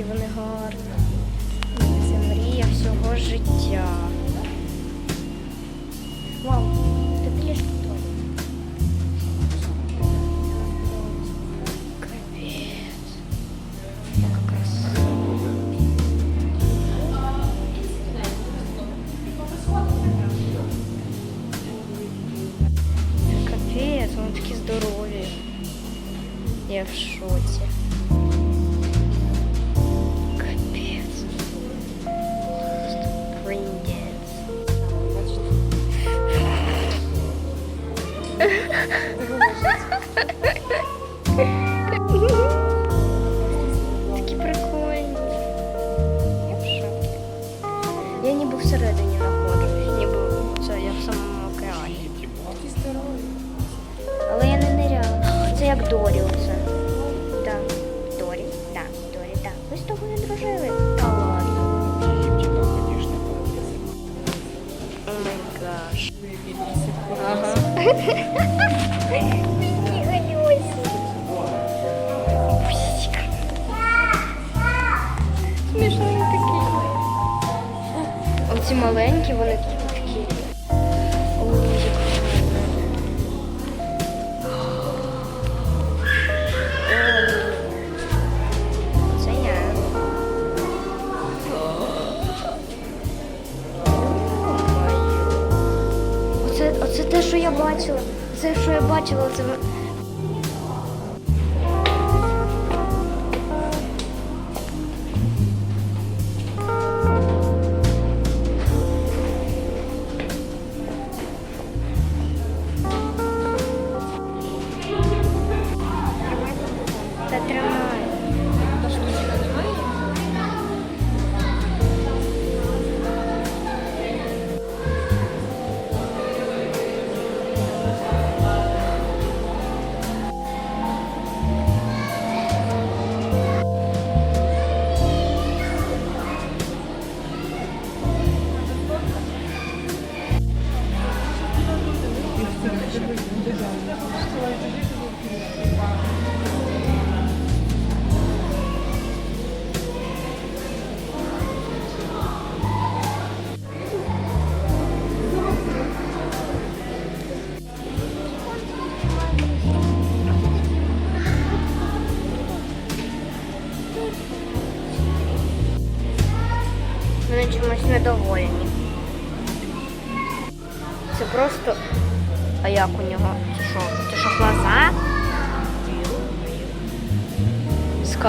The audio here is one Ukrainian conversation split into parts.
Які вони гарні. Такі прикольні. Я в шокі. Я ніби всередині знаходжусь, ніби це я в самому океані. Але я не ниряла. Це як Дорі оце. Так. Дорі? Так, Дорі, так. Ви з тобою дружили? Ага. Смішний такий. Оці маленькі, вони такі. Оце те, що я бачила. Це, що я бачила, це.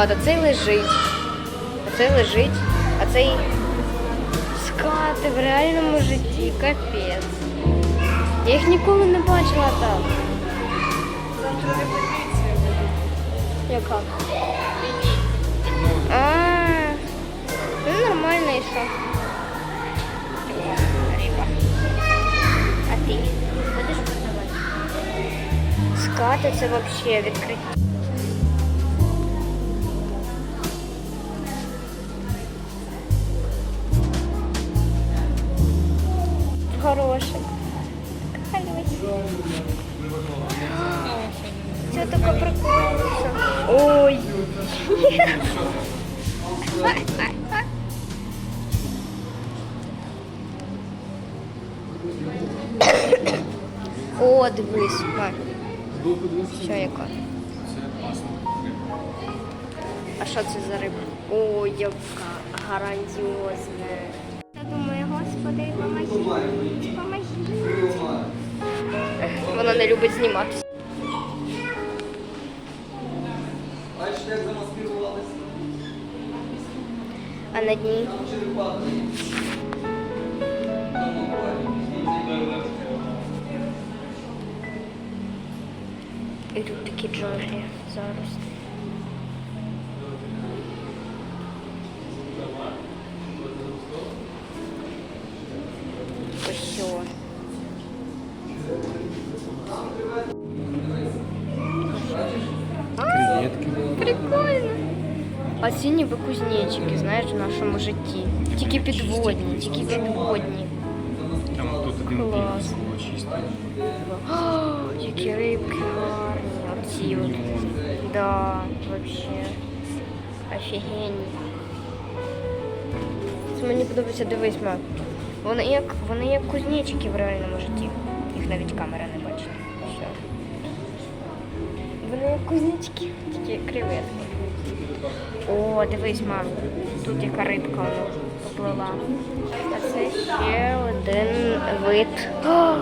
Скат, а цей лежить. А цей лежить, а цей. Скати в реальному житті, капець. Я їх ніколи не бачила так. Яка? А, ну нормально і що? А ти будеш продавати? Скати це взагалі відкриття. Хороший. Це таке прикольно. Ой. О, дивись. Ма. Що яка? А що це за риба? О, яка грандіозна. Я думаю, господи, поможіть, поможіть. Вона не любить зніматися. Бачите, як замаскирувалися? А на дні і тут такі джунглі зараз. Ці ніби кузнечики, знаєш, в нашому житті. Тільки підводні, тільки підводні. Там тут один Клас. пів було чисто. О, які рибки гарні. Оці от. Да, вообще. Офігенні. Це мені подобається, дивись, ма. Вони як, вони як кузнечики в реальному житті. Їх навіть камера не бачить. Все. Вони як кузнечики, тільки креветки. О, дивись, мам. Тут яка рибка поплила. А це ще один вид. О,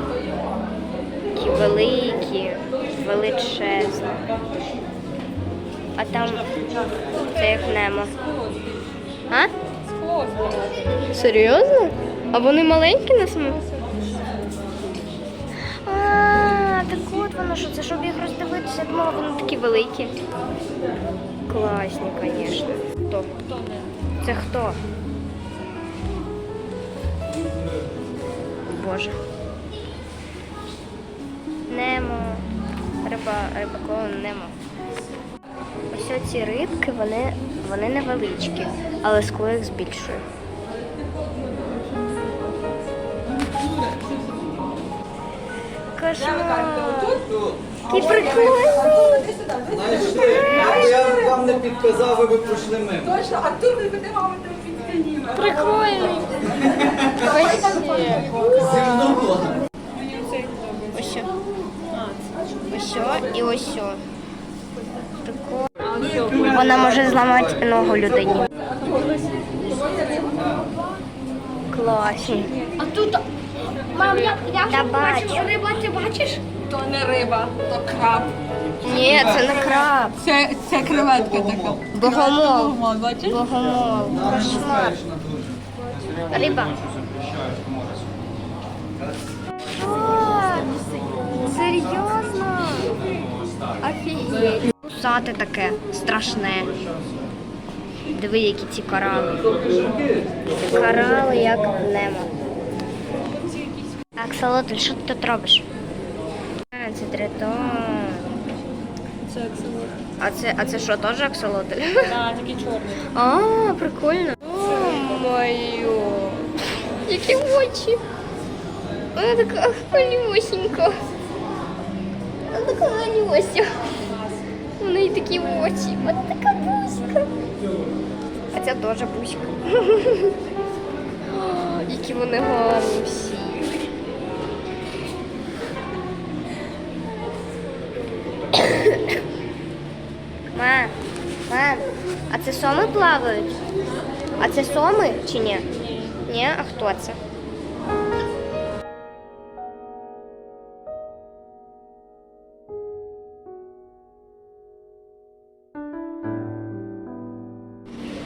Такі великі, величезні. А там це як немо. А? Серйозно? А вони маленькі на самому? Так от воно що це, щоб їх роздивитися, думала, вони такі великі. Класні, звісно. Хто? Це хто? Боже. Немо. Риба, рибакова Немо. Ось ці рибки, вони, вони невеличкі, але скло їх збільшує. Кошмар. Який прикольний. Знайшли. Я вам не підказав, ви б пройшли мимо. Точно, а тут ми будемо підканіми. Прикольний. Зімнула. Ось. що. Ось що і ось. що. Прикольно. Вона може зламати ногу людині. Класні. А тут, мам, я, я Та бачу. бачу, риба, ти бачиш? То не риба, то краб. Ні, це не краб. Це, це креветка така. Богомол. Богомол, бачиш? Богомол. Кошмар. Риба. Серйозно? Офігеть. Кусати таке страшне. Диви, які ці корали. Корали як немо. Аксолотль, що ти тут робиш? Це тритон. Це аксолот. А це, а це що, теж аксолотль? Так, такий чорний. А, прикольно. О, моє. Які очі. Вона така малюсенька. Вона така малюся. У неї такі очі. Вона така бузька. А ця теж бузька. Які вони гарні всі. А це соми плавають? А це соми чи ні? Ні. А хто це?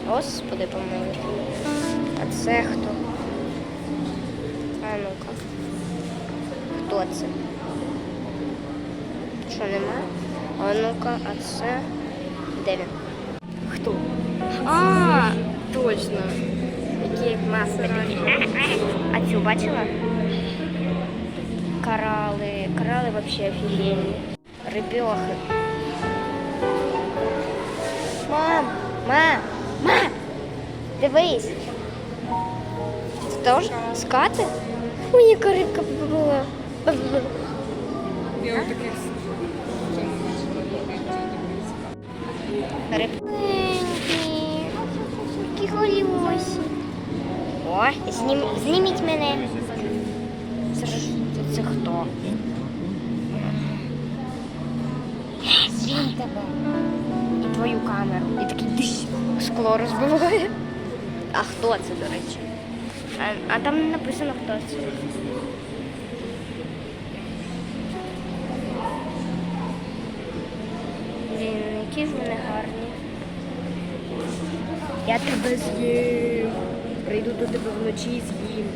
Господи помилуй. А це хто? А ну-ка. Хто це? Що немає? А ну-ка, а це. Де він? Хто? А, точно. Такі як маски такі. А цю бачила? Корали. Корали вообще офігенні. Рибьохи. Мам, мам, мам, дивись. Це теж скати? Ой, яка рибка була. Я таких Рибки. знім, зніміть мене. Це, ж- це, це хто? Він тебе. І твою камеру. І такий диш, скло розбиває. А хто це, до речі? А, а там не написано, хто це. Блін, які ж вони гарні. Я тебе з'їм. Прийду до тебе вночі і з'їм.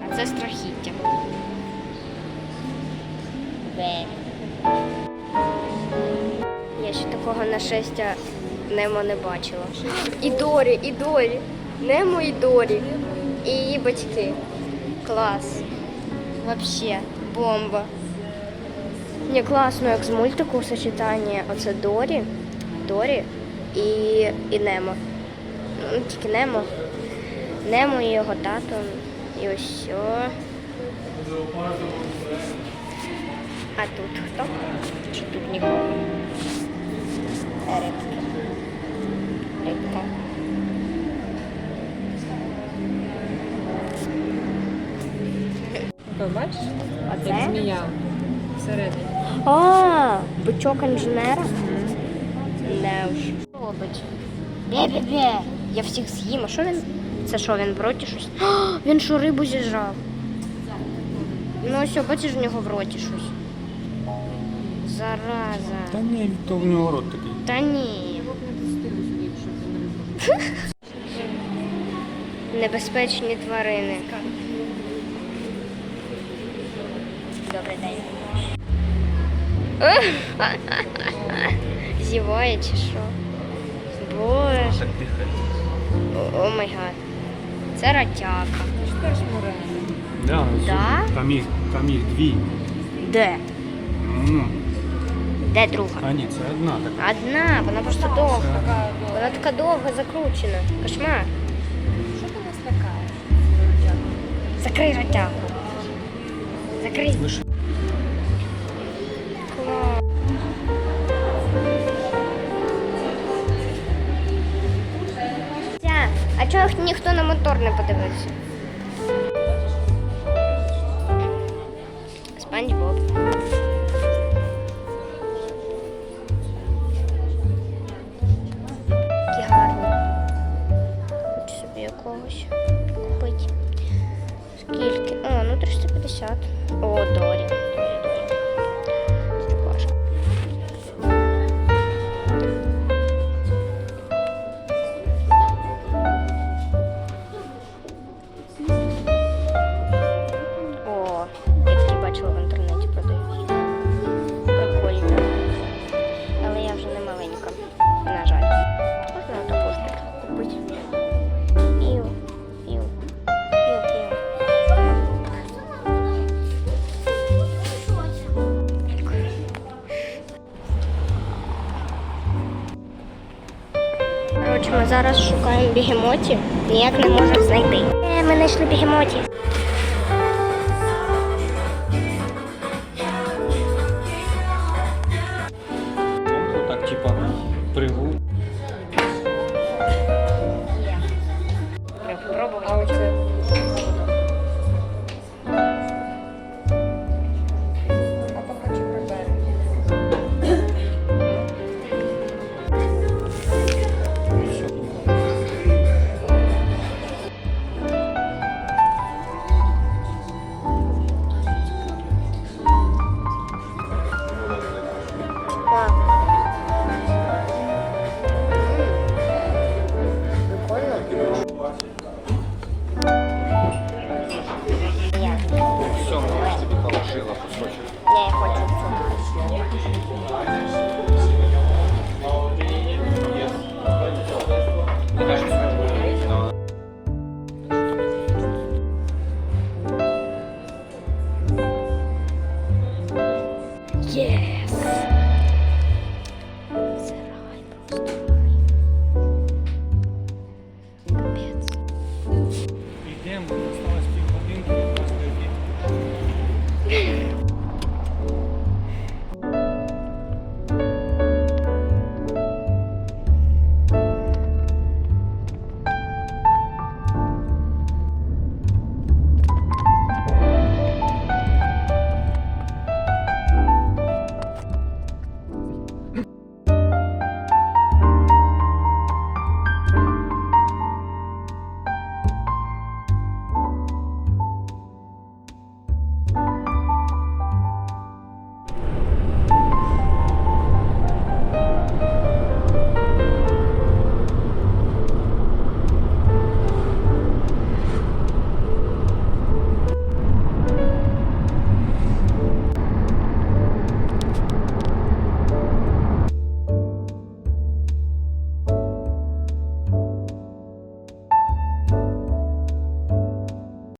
А це страхіття. Бе. Я ще такого нашестя Немо не бачила. І Дорі, і Дорі. Немо і Дорі. І її батьки. Клас. Вообще, бомба. Ні, класно, як з мультику сочетання. Оце Дорі, Дорі і, і Немо. Ну, тільки Немо. Немо і його тато. І ось все. А тут хто? Чи тут нікого? Рибки. Рибка. То бачиш? А це? змія всередині. А, бичок інженера? Не уж. Робить. Бе-бе-бе. Я всіх з'їм. А що він? Це що, він в роті щось? А, він що рибу зіжрав? Ну ось, бачиш в нього в роті щось. Зараза. Та ні, то в нього рот такий. Та ні. Небезпечні тварини. Добрий день. Зіває чи що? Боже. Так дихає. О, май гад. Це ратяка. Ти ж теж мурена. Да, Да? Там їх, там їх дві. Де? Ну, Де друга? а ні, це одна така. Одна, вона просто довга. Така Вона така довго закручена. Кошмар. Що ти нас лякаєш? Закрий ратяку. Закрий. Лише Чого ніхто на мотор не подивився? Ми зараз шукаємо бігемотів, ніяк не можемо знайти. Е, ми знайшли бігемотів.